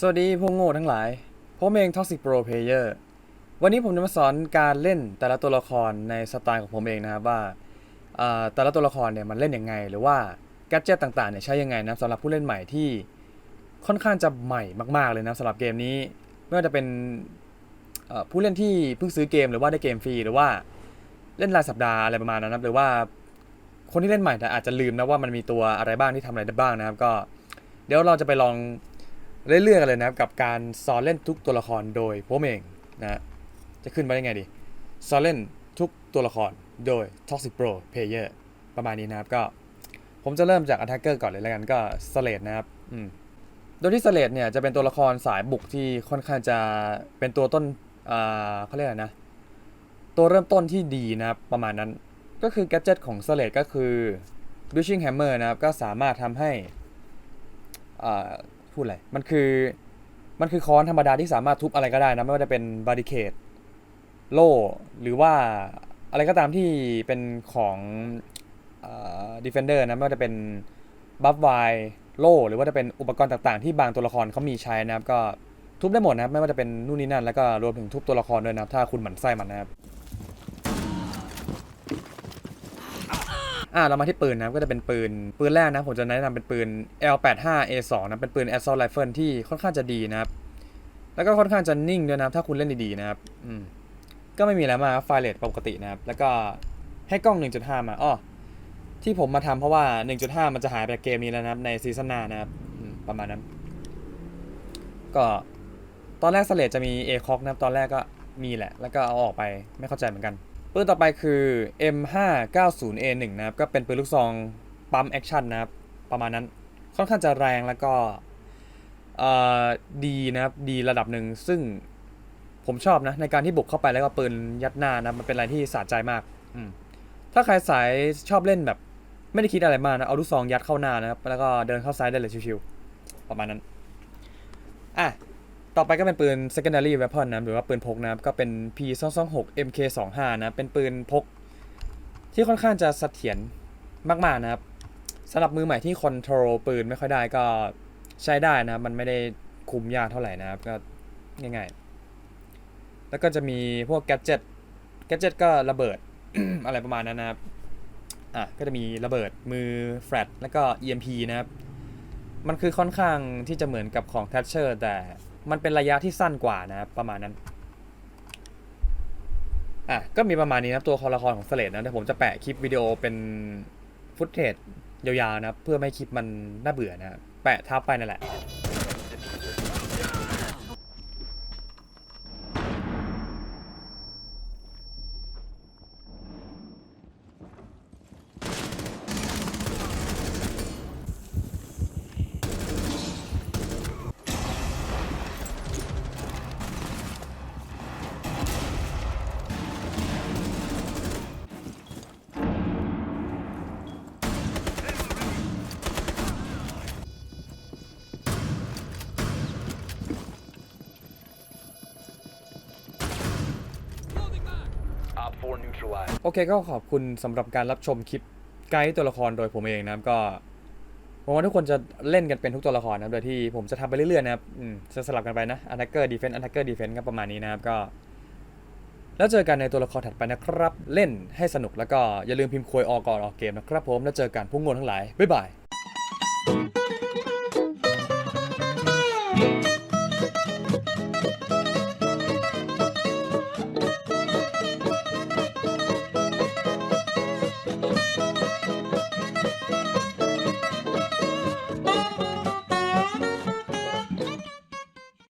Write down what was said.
สวัสดีพวกโง่ทั้งหลาย ผมเอง Toxic Pro Player วันนี้ผมจะมาสอนการเล่นแต่ละตัวละครในสไตล์ของผมเองนะครับว่าแต่ละตัวละครเนี่ยมันเล่นยังไง หรือว่าแกดเจตต่างๆเนี่ยใช้ยังไงนะสำหรับผู้เล่นใหม่ที่ค่อนข้างจะใหม่มากๆเลยนะสำหรับเกมนี้ ไม่ว่าจะเป็นผู้เล่นที่เพิ่งซื้อเกมหรือว่าได้เกมฟรีหรือว่าเล่นรายสัปดาห์อะไรประมาณนั้นนะหรือว่าคนที่เล่นใหม่แต่อาจจะลืมนะว่ามันมีตัวอะไรบ้างที่ทำอะไรได้บ้างนะครับ ก็เดี๋ยวเราจะไปลอง เรื่อยๆกันเลยนะครับกับการสอนเล่นทุกตัวละครโดยผมเองนะจะขึ้นมาได้ไงดีสอนเล่นทุกตัวละครโดย Toxic Pro Player ประมาณนี้นะครับก็ผมจะเริ่มจาก Attacker ก่อนเลยแล้วกันก็สเลดนะครับอืมโดยที่สเลดเนี่ยจะเป็นตัวละครสายบุกที่ค่อนข้างจะเป็นตัวต้นอ่าเขาเรียกอะไรนะ ตัวเริ่มต้นที่ดีนะครับประมาณนั้นก็คือ g a d g e t ของสเลดก็คือ Brushing Hammer นะครับก็สามารถทำให้อ่า พูดอะไร มันคือ มันคือค้อนธรรมดาที่สามารถทุบอะไรก็ได้นะ ไม่ว่าจะเป็นบาริเคดโล่หรือว่าอะไรก็ตามที่เป็นของดีเฟนเดอร์นะ ไม่ว่าจะเป็นบัฟไวโล่หรือว่าจะเป็นอุปกรณ์ต่างๆ ที่บางตัวละครเขามีใช้นะครับ ก็ทุบได้หมดนะครับ ไม่ว่าจะเป็นนู่นนี่นั่น แล้วก็รวมถึงทุบตัวละครด้วยนะครับ ถ้าคุณหมั่นไส้มันนะครับ อ่าเรามาที่ปืนนะก็จะเป็นปืน ปืนแรกนะ ผมจะแนะนำเป็นปืน L85A2 นะเป็นปืน Assault Rifle ที่ค่อนข้างจะดีนะครับ แล้วก็ค่อนข้างจะนิ่งด้วยนะถ้าคุณเล่นดีๆนะครับอืมก็ไม่มีอะไรมากไฟเลตปกตินะครับ แล้วก็ให้กล้อง 1.5 มาอ้อที่ผมมาทำเพราะว่า 1.5 มันจะหายไปจากเกมนี้แล้วนะครับในซีซั่นหน้านะครับประมาณนั้น ก็ตอนแรกสเลดจะมี A คอกนะครับ ตอนแรกก็มีแหละ แล้วก็เอาออกไปไม่เข้าใจเหมือนกัน ปืนต่อไปคือ M590A1 นะครับ ก็เป็นปืนลูกซองปั๊มแอคชั่นนะครับ ประมาณนั้น ค่อนข้างจะแรงแล้วก็อ่อดีนะครับ ดีระดับหนึ่ง ซึ่งผมชอบนะ ในการที่บุกเข้าไปแล้วก็ปืนยัดหน้านะ มันเป็นอะไรที่สะใจมากอืถ้าใครสายชอบเล่นแบบ ไม่ได้คิดอะไรมากนะ เอาลูกซองยัดเข้าหน้านะครับ แล้วก็เดินเข้าซ้ายได้เลยชิวๆประมาณนั้น อะ ต่อไปก็เป็นปืน secondary weapon นะหรือว่าปืนพกนะก็เป็น P226 MK25 นะเป็นปืนพก ที่ค่อนข้างจะเสถียรมากๆนะครับสำหรับมือใหม่ที่คอนโทรลปืนไม่ค่อยได้ก็ใช้ได้นะครับมันไม่ได้คุมยากเท่าไหร่นะครับก็ง่ายๆ แล้วก็จะมีพวกแกจ g e t แกจ g e t ก็ระเบิดอะไรประมาณนั้นนะครับอะก็จะมีระเบิดมือแฟลตแล้วก็ EMP นะครับ มันคือค่อนข้างที่จะเหมือนกับของ Thatcher แต่ มันเป็นระยะที่สั้นกว่านะประมาณนั้นอะก็มีประมาณนี้นะตัวคอละครของสเลดนะเดี๋ยวผมจะแปะคลิปวิดีโอเป็นฟุตเทจยาวๆนะเพื่อไม่ให้คลิปมันน่าเบื่อนะแปะทับไปนั่นแหละ 4 neutralized. โอเคก็ขอบคุณสำหรับการรับชมคลิปไกด์ตัวละครโดยผมเองนะครับก็หวังว่าทุกคนจะเล่นกันเป็นทุกตัวละครนะครับโดยที่ผมจะทำไปเรื่อยๆนะครับอืมจะสลับกันไปนะ attacker defense attacker defense ก็ประมาณนี้นะครับก็ แล้วเจอกันในตัวละครถัดไปนะครับ เล่นให้สนุกแล้วก็อย่าลืมพิมพ์ควยออกก่อนออกเกมนะครับผมแล้วเจอกันพุ่งงนทั้งหลายบ๊ายบาย